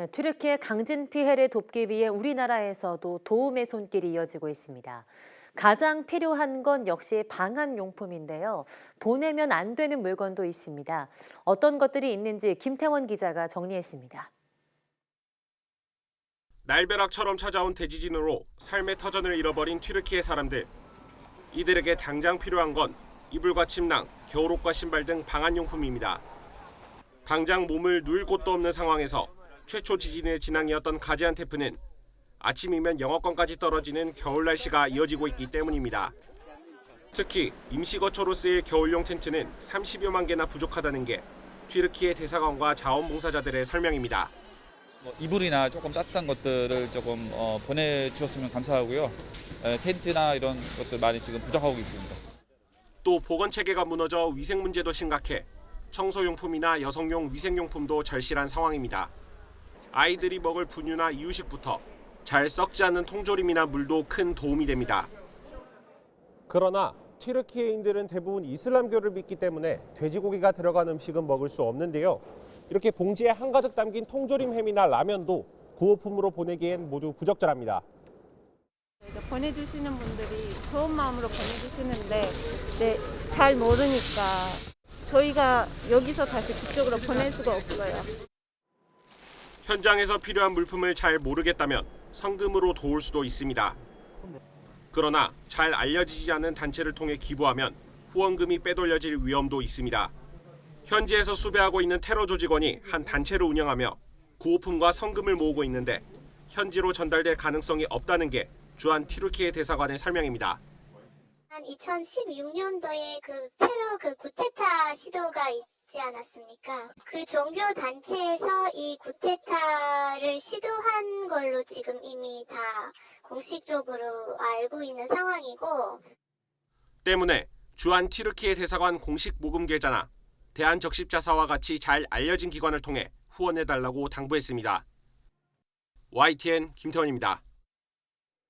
네, 튀르키예 강진 피해를 돕기 위해 우리나라에서도 도움의 손길이 이어지고 있습니다. 가장 필요한 건 역시 방한 용품인데요. 보내면 안 되는 물건도 있습니다. 어떤 것들이 있는지 김태원 기자가 정리했습니다. 날벼락처럼 찾아온 대지진으로 삶의 터전을 잃어버린 튀르키예 사람들. 이들에게 당장 필요한 건 이불과 침낭, 겨울옷과 신발 등 방한 용품입니다. 당장 몸을 누일 곳도 없는 상황에서 최초 지진의 진앙이었던 가지안테프는 아침이면 영어권까지 떨어지는 겨울 날씨가 이어지고 있기 때문입니다. 특히 임시거처로 쓰일 겨울용 텐트는 30여만 개나 부족하다는 게 튀르키예 대사관과 자원봉사자들의 설명입니다. 뭐 이불이나 조금 따뜻한 것들을 조금 어, 보내주셨으면 감사하고요. 에, 텐트나 이런 것들 많이 지금 부족하고 있습니다. 또 보건 체계가 무너져 위생 문제도 심각해 청소용품이나 여성용 위생용품도 절실한 상황입니다. 아이들이 먹을 분유나 이유식부터 잘 썩지 않는 통조림이나 물도 큰 도움이 됩니다. 그러나 튀르키예인들은 대부분 이슬람교를 믿기 때문에 돼지고기가 들어간 음식은 먹을 수 없는데요. 이렇게 봉지에 한 가득 담긴 통조림 햄이나 라면도 구호품으로 보내기엔 모두 부적절합니다. 보내주시는 분들이 좋은 마음으로 보내주시는데 네, 잘 모르니까 저희가 여기서 다시 그쪽으로 보낼 수가 없어요. 현장에서 필요한 물품을 잘 모르겠다면 성금으로 도울 수도 있습니다. 그러나 잘 알려지지 않은 단체를 통해 기부하면 후원금이 빼돌려질 위험도 있습니다. 현지에서 수배하고 있는 테러 조직원이 한 단체를 운영하며 구호품과 성금을 모으고 있는데 현지로 전달될 가능성이 없다는 게 주한 티르키예 대사관의 설명입니다. 한 2016년도에 그 테러 그 구테타 시도가 있지 않았습니까? 그 종교 단체에서 이 구테타를 시도한 걸로 지금 이미 다 공식적으로 알고 있는 상황이고 때문에 주한 티르키예 대사관 공식 모금 계좌나 대한적십자사와 같이 잘 알려진 기관을 통해 후원해달라고 당부했습니다. YTN 김태원입니다.